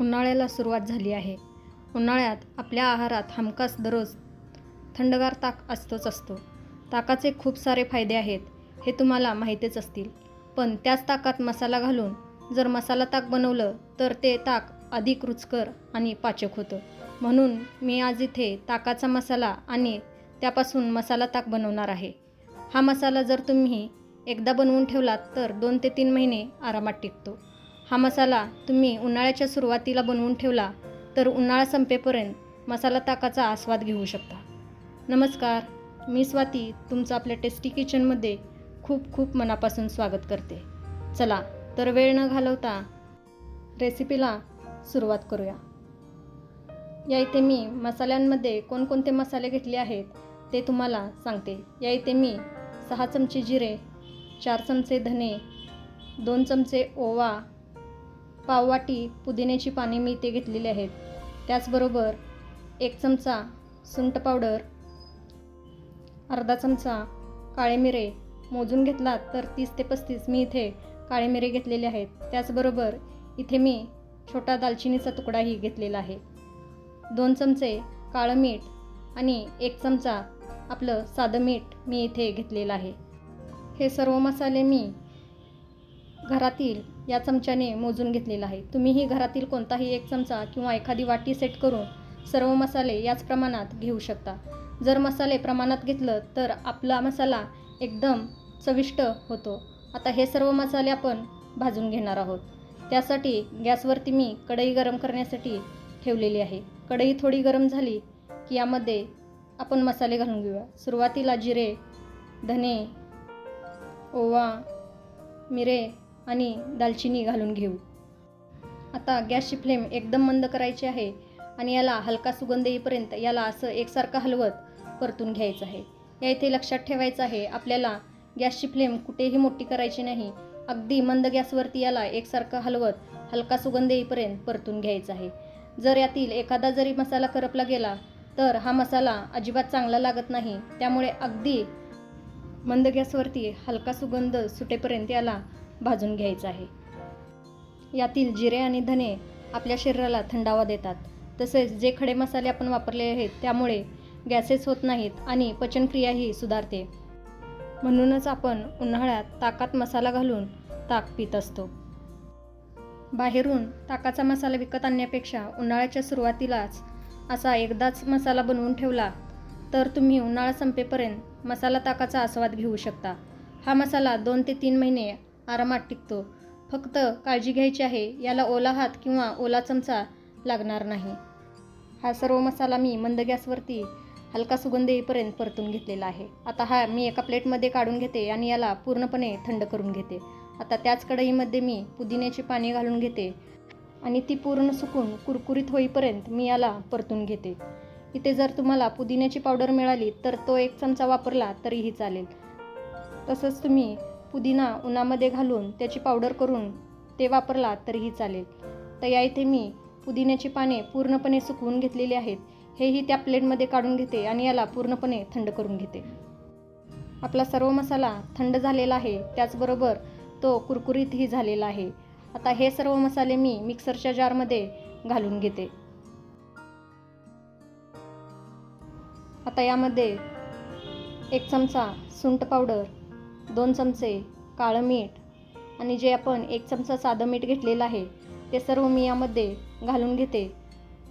उन्हाळ्याला सुरुवात झाली आहे. उन्हाळ्यात आपल्या आहारात हमखास दररोज थंडगार ताक असतोच असतो. ताकाचे खूप सारे फायदे आहेत हे तुम्हाला माहितीच असतील. पण त्याच ताकात मसाला घालून जर मसाला ताक बनवलं तर ते ताक अधिक रुचकर आणि पाचक होतं. म्हणून मी आज इथे ताकाचा मसाला आणि त्यापासून मसाला ताक बनवणार आहे. हा मसाला जर तुम्ही एकदा बनवून ठेवलात तर दोन ते तीन महिने आरामात टिकतो. हा मसाला तुम्ही उन्हाळ्याच्या सुरुवातीला बनवून ठेवला तर उन्हाळा संपेपर्यंत मसाला ताकाचा आस्वाद घेऊ शकता. नमस्कार मी स्वाती तुमचं आपल्या टेस्टी किचनमध्ये खूप खूप मनापासून स्वागत करते. चला तर वेळ न घालवता रेसिपीला सुरुवात करूया. या इथे मी मसाल्यांमध्ये कोणकोणते मसाले घेतले आहेत ते तुम्हाला सांगते. या इथे मी सहा चमचे जिरे चार चमचे धने दोन चमचे ओवा पाववाटी पुदिन्याची पाने मी इथे घेतलेली आहेत. त्याचबरोबर एक चमचा सुंट पावडर अर्धा चमचा काळे मिरे मोजून घेतलात तर तीस ते पस्तीस मी इथे काळे मिरे घेतलेले आहेत. त्याचबरोबर इथे मी छोटा दालचिनीचा तुकडाही घेतलेला आहे. दोन चमचे काळं मीठ आणि एक चमचा आपलं साधं मीठ मी इथे घेतलेलं आहे. हे सर्व मसाले मी घरातील या चमच्याने मोजून घेतलेला आहे. तुम्हीही घरातील कोणताही एक चमचा किंवा एखादी वाटी सेट करून सर्व मसाले याच प्रमाणात घेऊ शकता. जर मसाले प्रमाणात घेतलं तर आपला मसाला एकदम चविष्ट होतो. आता हे सर्व मसाले आपण भाजून घेणार आहोत. त्यासाठी गॅसवरती मी कढई गरम करण्यासाठी ठेवलेली आहे. कढई थोडी गरम झाली की यामध्ये आपण मसाले घालून घेऊया. सुरुवातीला जिरे धने ओवा मिरे आणि दालचिनी घालून घेऊ. आता गॅसची फ्लेम एकदम मंद करायची आहे आणि याला हलका सुगंध येईपर्यंत याला असं एकसारखं हलवत परतून घ्यायचं आहे. या इथे लक्षात ठेवायचं आहे आपल्याला गॅसची फ्लेम कुठेही मोठी करायची नाही. अगदी मंद गॅसवरती याला एकसारखं हलवत हलका सुगंध येईपर्यंत परतून घ्यायचा आहे. जर यातील एखादा जरी मसाला करपला गेला तर हा मसाला अजिबात चांगला लागत नाही. त्यामुळे अगदी मंद गॅसवरती हलका सुगंध सुटेपर्यंत याला भाजून घ्यायचं आहे. यातील जिरे आणि धने आपल्या शरीराला थंडावा देतात. तसेच जे खडे मसाले आपण वापरले आहेत त्यामुळे गॅसेस होत नाहीत आणि पचनक्रियाही सुधारते. म्हणूनच आपण उन्हाळ्यात ताकात मसाला घालून ताक पित असतो. बाहेरून ताकाचा मसाला विकत आणण्यापेक्षा उन्हाळ्याच्या सुरुवातीलाच असा एकदाच मसाला बनवून ठेवला तर तुम्ही उन्हाळा संपेपर्यंत मसाला ताकाचा आस्वाद घेऊ शकता. हा मसाला दोन ते तीन महिने आरामात टिकतो. फक्त काळजी घ्यायची आहे याला ओला हात किंवा ओला चमचा लागणार नाही. हा सर्व मसाला मी मंद गॅसवरती हलका सुगंध येईपर्यंत परतून घेतलेला आहे. आता हा मी एका प्लेटमध्ये काढून घेते आणि याला पूर्णपणे थंड करून घेते. आता त्याच कढईमध्ये मी पुदिन्याची पाने घालून घेते आणि ती पूर्ण सुकून कुरकुरीत होईपर्यंत मी याला परतून घेते. इथे जर तुम्हाला पुदिन्याची पावडर मिळाली तर तो एक चमचा वापरला तरीही चालेल. तसंच तुम्ही पुदिना उन्हामध्ये घालून त्याची पावडर करून ते वापरला तरीही चालेल. तर या इथे मी पुदिन्याची पाने पूर्णपणे सुकवून घेतलेली आहेत. हेही त्या प्लेटमध्ये काढून घेते आणि याला पूर्णपणे थंड करून घेते. आपला सर्व मसाला थंड झालेला आहे. त्याचबरोबर तो कुरकुरीतही झालेला आहे. आता हे सर्व मसाले मी मिक्सरच्या जारमध्ये घालून घेते. आता यामध्ये एक चमचा सुंट पावडर दोन चमचे काळं मीठ आणि जे आपण एक चमचा साधं मीठ घेतलेलं आहे ते सर्व मी यामध्ये घालून घेते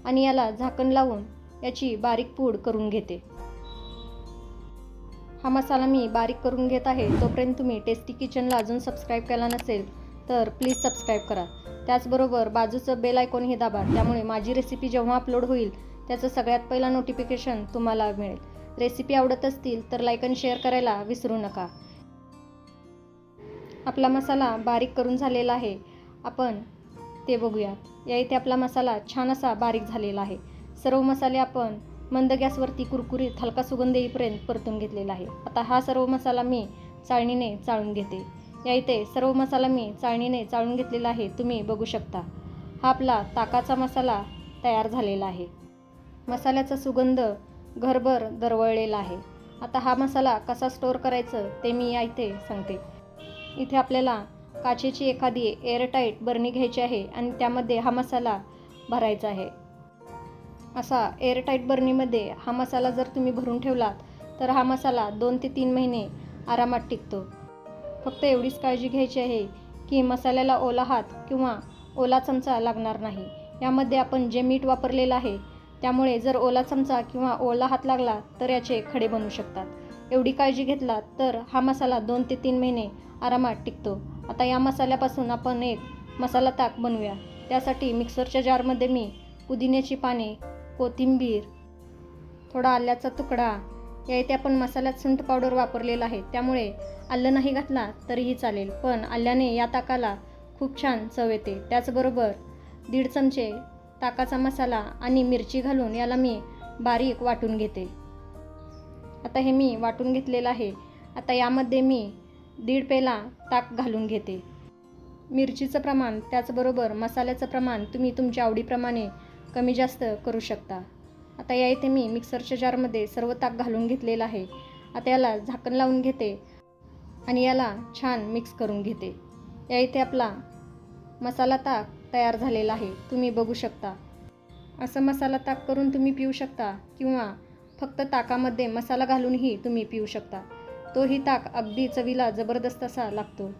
आणि याला झाकण लावून याची बारीक पूड करून घेते. हा मसाला मी बारीक करून घेत आहे तोपर्यंत तुम्ही टेस्टी किचनला अजून सबस्क्राईब केला नसेल तर प्लीज सबस्क्राईब करा. त्याचबरोबर बाजूचं बेल आयकॉनही दाबा त्यामुळे माझी रेसिपी जेव्हा अपलोड होईल त्याचं सगळ्यात पहिला नोटिफिकेशन तुम्हाला मिळेल. रेसिपी आवडत असतील तर लाईक आणि शेअर करायला विसरू नका. आपला मसाला बारीक करून झालेला आहे. आपण ते बघूयात. या इथे आपला मसाला छान असा बारीक झालेला आहे. सर्व मसाले आपण मंद गॅसवरती कुरकुरीत हलका सुगंध येईपर्यंत परतून घेतलेला आहे. आता हा सर्व मसाला मी चाळणीने चाळून घेते. या इथे सर्व मसाला मी चाळणीने चाळून घेतलेला आहे. तुम्ही बघू शकता. हा आपला ताकाचा मसाला तयार झालेला आहे. मसाल्याचा सुगंध घरभर दरवळलेला आहे. आता हा मसाला कसा स्टोअर करायचं ते मी या इथे सांगते. इथे आपल्याला काचेची एखादी एअरटाईट बरणी घ्यायची आहे आणि त्यामध्ये हा मसाला भरायचा आहे. असा एअरटाईट बर्नीमध्ये हा मसाला जर तुम्ही भरून ठेवलात तर हा मसाला दोन ते तीन महिने आरामात टिकतो. फक्त एवढीच काळजी घ्यायची आहे की मसाल्याला ओला हात किंवा ओला चमचा लागणार नाही. यामध्ये आपण जे मीठ वापरलेलं आहे त्यामुळे जर ओला चमचा किंवा ओला हात लागला तर याचे खडे बनू शकतात. एवढी काळजी घेतला तर हा मसाला दोन ते तीन महिने आरामात टिकतो. आता या मसाल्यापासून आपण एक मसाला ताक बनवूया. त्यासाठी मिक्सरच्या जारमध्ये मी पुदिन्याची पाने कोथिंबीर थोडा आल्याचा तुकडा या इथे आपण मसाल्यात सुंठ पावडर वापरलेला आहे. त्यामुळे आलं नाही घातला तरीही चालेल पण आल्याने या ताकाला खूप छान चव येते. त्याचबरोबर दीड चमचे ताकाचा मसाला आणि मिरची घालून याला मी बारीक वाटून घेते. आता हे मी वाटून घेतलेलं आहे. आता यामध्ये मी दीड पेला ताक घालून घेते. मिरचीचं प्रमाण त्याचबरोबर मसाल्याचं प्रमाण तुम्ही तुमच्या आवडीप्रमाणे कमी जास्त करू शकता. आता या इथे मी मिक्सरच्या जारमध्ये सर्व ताक घालून घेतलेलं आहे. आता याला झाकण लावून घेते आणि याला छान मिक्स करून घेते. या इथे आपला मसाला ताक तयार झालेला आहे. तुम्ही बघू शकता. असं मसाला ताक करून तुम्ही पिऊ शकता किंवा फक्त ताकामध्ये मसाला घालूनही तुम्ही पिऊ शकता. तोही ताक अगदी चवीला जबरदस्त असा लागतो.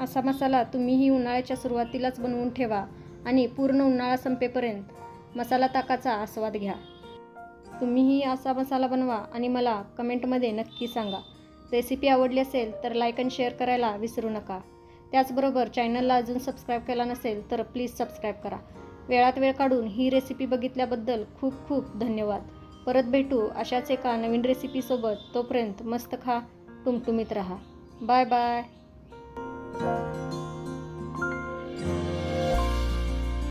असा मसाला तुम्हीही उन्हाळ्याच्या सुरुवातीलाच बनवून ठेवा आणि पूर्ण उन्हाळा संपेपर्यंत मसाला ताकाचा आस्वाद घ्या. तुम्हीही असा मसाला बनवा आणि मला कमेंटमध्ये नक्की सांगा. रेसिपी आवडली असेल तर लाईक आणि शेअर करायला विसरू नका. त्याचबरोबर चॅनलला अजून सबस्क्राईब केला नसेल तर प्लीज सबस्क्राईब करा. वेळात वेळ काढून ही रेसिपी बघितल्याबद्दल खूप खूप धन्यवाद. परत भेटू अशाच एका नवीन रेसिपीसोबत तोपर्यंत मस्त खा तुमतुमीत राहा. Bye bye